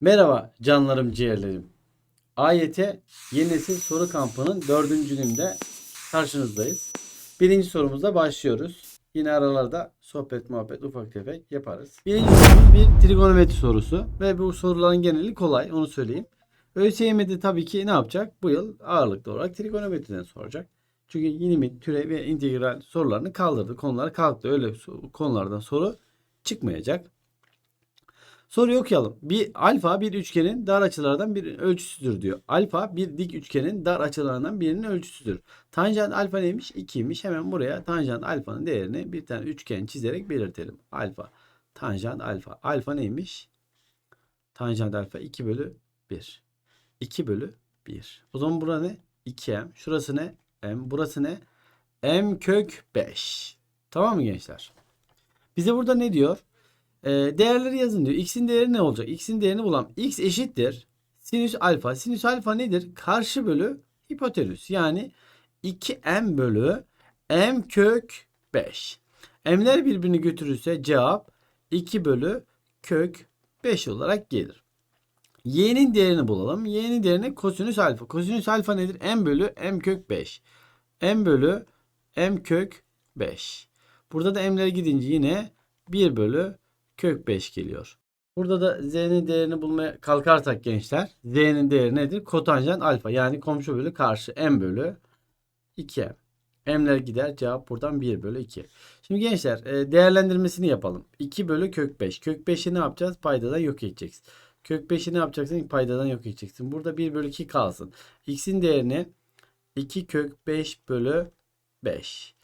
Merhaba canlarım ciğerlerim. AYT Yeni Nesil Soru Kampı'nın dördüncü gününde karşınızdayız. Birinci sorumuzla başlıyoruz. Yine aralarda sohbet muhabbet ufak tefek yaparız. Birinci sorumuz bir trigonometri sorusu ve bu soruların geneli kolay onu söyleyeyim. ÖSYM'de tabii ki ne yapacak? Bu yıl ağırlıklı olarak trigonometriden soracak. Çünkü yeni türev ve integral sorularını kaldırdı. Konular kalktı. Öyle konulardan soru çıkmayacak. Soruyu okuyalım. Bir alfa bir üçgenin dar açılardan bir ölçüsüdür diyor. Alfa bir dik üçgenin dar açılarından birinin ölçüsüdür. Tanjant alfa neymiş? 2'ymiş. Hemen buraya tanjant alfanın değerini bir tane üçgen çizerek belirtelim. Alfa. Tanjant alfa. Alfa neymiş? Tanjant alfa 2 bölü 1. 2 bölü 1. O zaman bura ne? 2m. Şurası ne? m. Burası ne? m kök 5. Tamam mı gençler? Bize burada ne diyor? Ee, değerleri yazın diyor. X'in değeri ne olacak? X'in değerini bulalım. X eşittir. Sinüs alfa. Sinüs alfa nedir? Karşı bölü hipotenüs. Yani 2m bölü m kök 5. M'ler birbirini götürürse cevap 2 bölü kök 5 olarak gelir. Y'nin değerini bulalım. Y'nin değerini kosinüs alfa. Kosinüs alfa nedir? M bölü M kök 5. M bölü M kök 5. Burada da M'ler gidince yine 1 bölü kök 5 geliyor. Burada da Z'nin değerini bulmaya kalkarsak gençler. Z'nin değeri nedir? Kotanjant alfa. Yani komşu bölü karşı M bölü 2M. M'ler gider. Cevap buradan 1 bölü 2. Şimdi gençler e, değerlendirmesini yapalım. 2 bölü kök 5. Kök 5'i ne yapacağız? Paydadan yok edeceksin. Kök 5'i ne yapacaksın? Paydadan yok edeceksin. Burada 1 bölü 2 kalsın. X'in değerini 2 kök 5 bölü 5.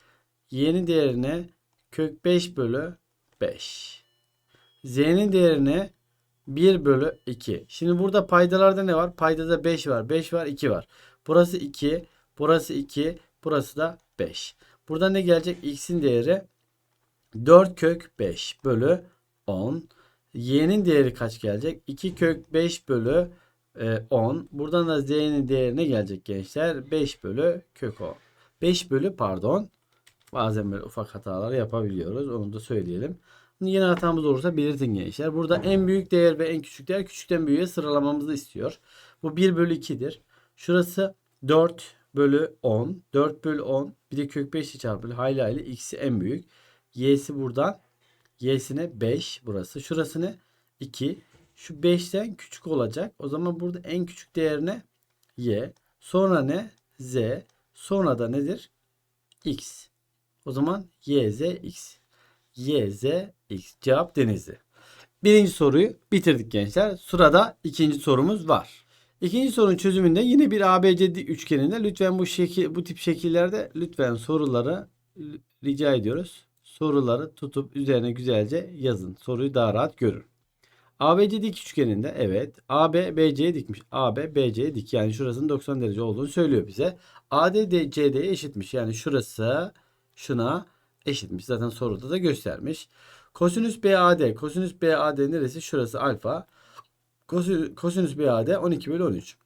Y'nin değerini kök 5 bölü 5. Z'nin değerini 1 bölü 2. Şimdi burada paydalarda ne var? Paydada 5 var. 5 var 2 var. Burası 2. Burası 2. Burası da 5. Burada ne gelecek? X'in değeri 4 kök 5 bölü 10. Y'nin değeri kaç gelecek? 2 kök 5 bölü e, 10. Buradan da Z'nin değeri ne gelecek gençler? 5 bölü kök 10. 5 bölü pardon. Bazen böyle ufak hatalar yapabiliyoruz. Onu da söyleyelim. Yine hatamız olursa belirtin gençler. Burada en büyük değer ve en küçük değer küçükten büyüğe sıralamamızı istiyor. Bu 1 bölü 2'dir. Şurası 4 bölü 10. 4 bölü 10. Bir de kök 5 çarpı hayli hayli x'i en büyük. Y'si buradan. Y'sine 5 burası. Şurası ne? 2. Şu 5'ten küçük olacak. O zaman burada en küçük değer ne? Y. Sonra ne? Z. Sonra da nedir? X. O zaman Y, Z, X. Y, Z, X. Cevap Denizli. Birinci soruyu bitirdik gençler. Sırada ikinci sorumuz var. İkinci sorunun çözümünde yine bir ABCD üçgeninde lütfen bu şekil bu tip şekillerde lütfen soruları rica ediyoruz. Soruları tutup üzerine güzelce yazın. Soruyu daha rahat görün. ABC dik üçgeninde evet AB BC'ye dikmiş. AB BC'ye dik yani şurasının 90 derece olduğunu söylüyor bize. AD CD'ye eşitmiş. Yani şurası şuna eşitmiş. Zaten soruda da göstermiş. Kosinüs BAD. Kosinüs BAD neresi? Şurası alfa. Kosinüs, BAD 12 bölü 13.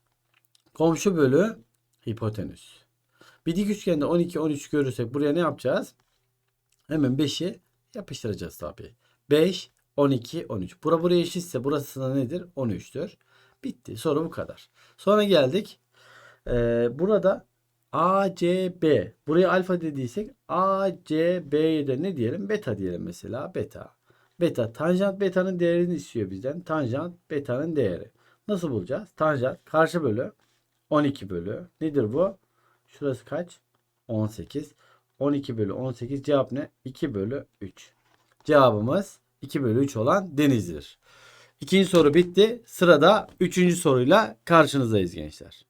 Komşu bölü hipotenüs. Bir dik üçgende 12 13 görürsek buraya ne yapacağız? Hemen 5'i yapıştıracağız tabii. 5 12 13. Bura buraya eşitse burası da nedir? 13'tür. Bitti. Soru bu kadar. Sonra geldik. Ee, burada ACB. Buraya alfa dediysek ACB'ye de ne diyelim? Beta diyelim mesela. Beta. Beta. Tanjant beta'nın değerini istiyor bizden. Tanjant beta'nın değeri. Nasıl bulacağız? Tanjant karşı bölü 12 bölü. Nedir bu? Şurası kaç? 18. 12 bölü 18 cevap ne? 2 bölü 3. Cevabımız 2 bölü 3 olan denizdir. İkinci soru bitti. Sırada üçüncü soruyla karşınızdayız gençler.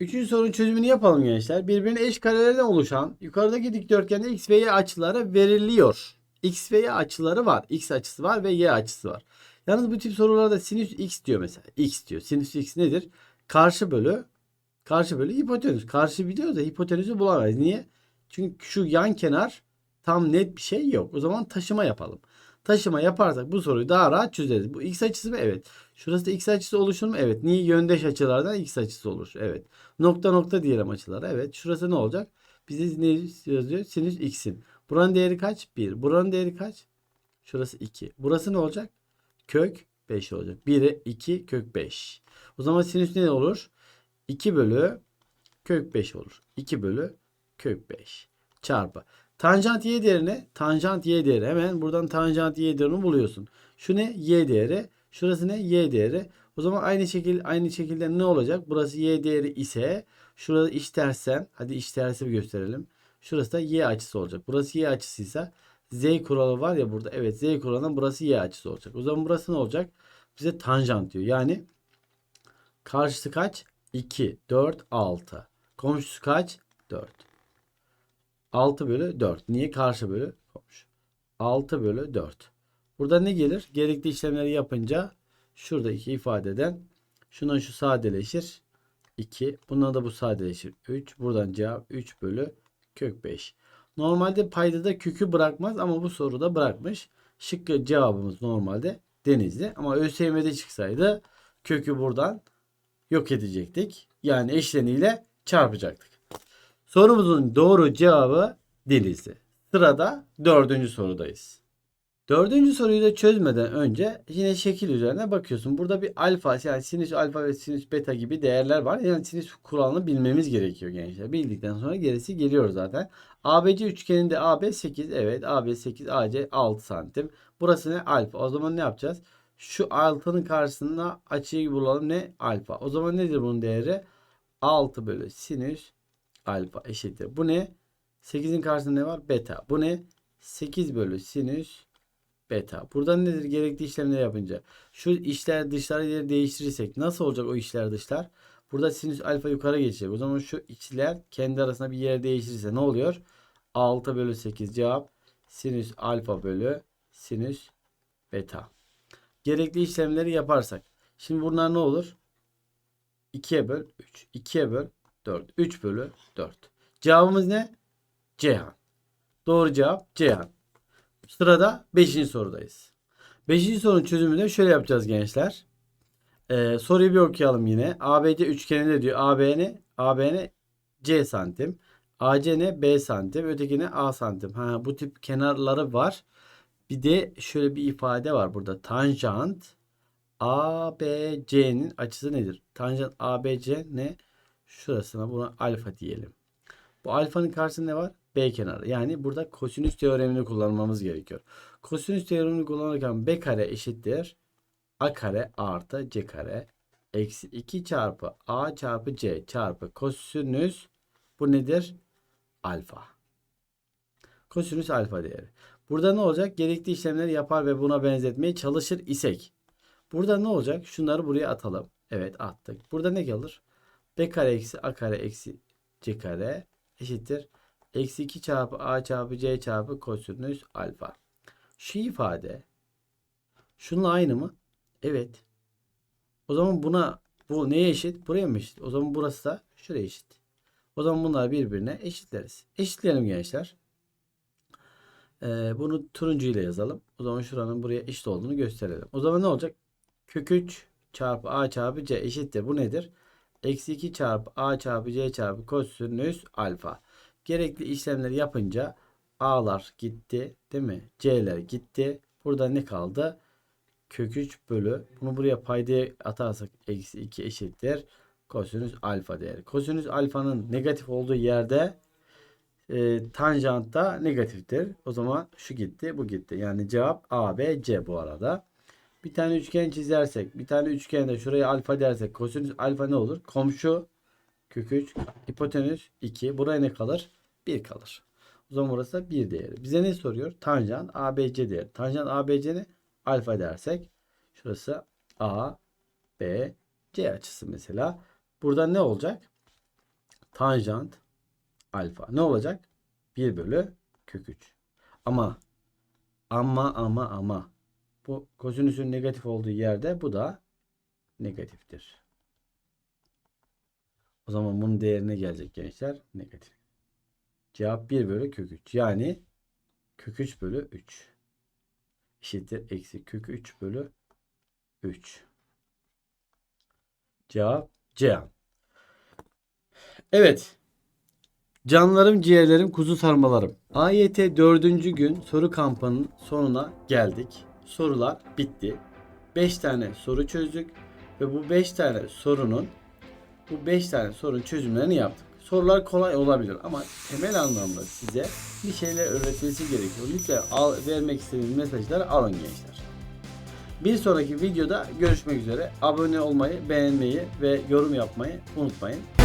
Üçüncü sorunun çözümünü yapalım gençler. Birbirine eş karelerden oluşan yukarıdaki dikdörtgende x ve y açıları veriliyor. X ve y açıları var. X açısı var ve y açısı var. Yalnız bu tip sorularda sinüs x diyor mesela. X diyor. Sinüs x nedir? Karşı bölü karşı bölü hipotenüs. Karşı biliyoruz da hipotenüsü bulamayız. Niye? Çünkü şu yan kenar tam net bir şey yok. O zaman taşıma yapalım. Taşıma yaparsak bu soruyu daha rahat çözeriz. Bu x açısı mı? Evet. Şurası da x açısı oluşur mu? Evet. Niye? Yöndeş açılardan x açısı olur. Evet. Nokta nokta diyelim açılara. Evet. Şurası ne olacak? Bize ne yazıyor? Sinüs x'in. Buranın değeri kaç? 1. Buranın değeri kaç? Şurası 2. Burası ne olacak? Kök 5 olacak. 1'e 2 kök 5. O zaman sinüs ne olur? 2 bölü kök 5 olur. 2 bölü kök 5 çarpı. Tanjant y değerine tanjant y değeri. Hemen buradan tanjant y değerini buluyorsun. Şu ne? Y değeri. Şurası ne? Y değeri. O zaman aynı şekilde aynı şekilde ne olacak? Burası y değeri ise şurada iç tersen hadi iç tersi bir gösterelim. Şurası da y açısı olacak. Burası y açısıysa z kuralı var ya burada. Evet z kuralından burası y açısı olacak. O zaman burası ne olacak? Bize tanjant diyor. Yani karşısı kaç? 2, 4, 6. Komşusu kaç? 4. 6 bölü 4. Niye karşı bölü komşu? 6 bölü 4. Burada ne gelir? Gerekli işlemleri yapınca şurada iki ifadeden şuna şu sadeleşir. 2. Bundan da bu sadeleşir. 3. Buradan cevap 3 bölü kök 5. Normalde payda da kökü bırakmaz ama bu soruda bırakmış. Şıkkı cevabımız normalde denizli. Ama ÖSYM'de çıksaydı kökü buradan yok edecektik. Yani eşleniyle çarpacaktık. Sorumuzun doğru cevabı denizli. Sırada dördüncü sorudayız. Dördüncü soruyu da çözmeden önce yine şekil üzerine bakıyorsun. Burada bir alfa yani sinüs alfa ve sinüs beta gibi değerler var. Yani sinüs kuralını bilmemiz gerekiyor gençler. Bildikten sonra gerisi geliyor zaten. ABC üçgeninde AB 8. Evet AB 8 AC 6 santim. Burası ne? Alfa. O zaman ne yapacağız? Şu altının karşısında açıyı bulalım. Ne? Alfa. O zaman nedir bunun değeri? 6 bölü sinüs alfa eşittir. Bu ne? 8'in karşısında ne var? Beta. Bu ne? 8 bölü sinüs beta. Buradan nedir? Gerekli işlemleri yapınca. Şu işler dışları yer değiştirirsek nasıl olacak o işler dışlar? Burada sinüs alfa yukarı geçecek. O zaman şu içler kendi arasında bir yer değiştirirse ne oluyor? 6 bölü 8 cevap sinüs alfa bölü sinüs beta. Gerekli işlemleri yaparsak. Şimdi bunlar ne olur? 2'ye böl 3. 2'ye böl 4. 3 bölü 4. Cevabımız ne? Ceyhan. Doğru cevap Ceyhan. Sırada 5. sorudayız. 5. sorunun çözümünü de şöyle yapacağız gençler. Ee, soruyu bir okuyalım yine. ABC üçgeninde diyor. AB ne? AB ne? C santim. AC ne? B santim. Öteki ne? A santim. Ha, bu tip kenarları var. Bir de şöyle bir ifade var burada. Tanjant ABC'nin açısı nedir? Tanjant ABC ne? Şurasına buna alfa diyelim. Bu alfanın karşısında ne var? B kenarı. Yani burada kosinüs teoremini kullanmamız gerekiyor. Kosinüs teoremini kullanırken B kare eşittir. A kare artı C kare. Eksi 2 çarpı A çarpı C çarpı kosinüs. Bu nedir? Alfa. Kosinüs alfa değeri. Burada ne olacak? Gerekli işlemleri yapar ve buna benzetmeye çalışır isek. Burada ne olacak? Şunları buraya atalım. Evet attık. Burada ne kalır? B kare eksi A kare eksi C kare eşittir. Eksi 2 çarpı A çarpı C çarpı kosinüs alfa. Şu ifade şununla aynı mı? Evet. O zaman buna bu neye eşit? Buraya mı eşit? O zaman burası da şuraya eşit. O zaman bunlar birbirine eşitleriz. Eşitleyelim gençler. Ee, bunu turuncu ile yazalım. O zaman şuranın buraya eşit olduğunu gösterelim. O zaman ne olacak? Kök 3 çarpı A çarpı C eşittir. Bu nedir? Eksi 2 çarpı A çarpı C çarpı kosinüs alfa. Gerekli işlemleri yapınca A'lar gitti. Değil mi? C'ler gitti. Burada ne kaldı? Kök 3 bölü. Bunu buraya paydaya atarsak eksi 2 eşittir. Kosinüs alfa değeri. Kosinüs alfanın negatif olduğu yerde e, tanjant da negatiftir. O zaman şu gitti bu gitti. Yani cevap A, B, C bu arada. Bir tane üçgen çizersek, bir tane üçgende şuraya alfa dersek kosinüs alfa ne olur? Komşu kök 3, hipotenüs 2. Buraya ne kalır? 1 kalır. O zaman burası da 1 değeri. Bize ne soruyor? Tanjant ABC değeri. Tanjant ABC ne? Alfa dersek şurası A, B, C açısı mesela. Burada ne olacak? Tanjant alfa. Ne olacak? 1 bölü kök 3. Ama ama ama ama bu kosinüsün negatif olduğu yerde bu da negatiftir. O zaman bunun değerine gelecek gençler negatif. Cevap 1 bölü kök 3. Yani kök 3 bölü 3 eşittir eksi kök 3 bölü 3. Cevap C. Evet. Canlarım, ciğerlerim, kuzu sarmalarım. AYT 4. gün soru kampının sonuna geldik. Sorular bitti. 5 tane soru çözdük ve bu 5 tane sorunun bu 5 tane sorunun çözümlerini yaptık. Sorular kolay olabilir ama temel anlamda size bir şeyler öğretmesi gerekiyor. Lütfen al, vermek istediğiniz mesajları alın gençler. Bir sonraki videoda görüşmek üzere. Abone olmayı, beğenmeyi ve yorum yapmayı unutmayın.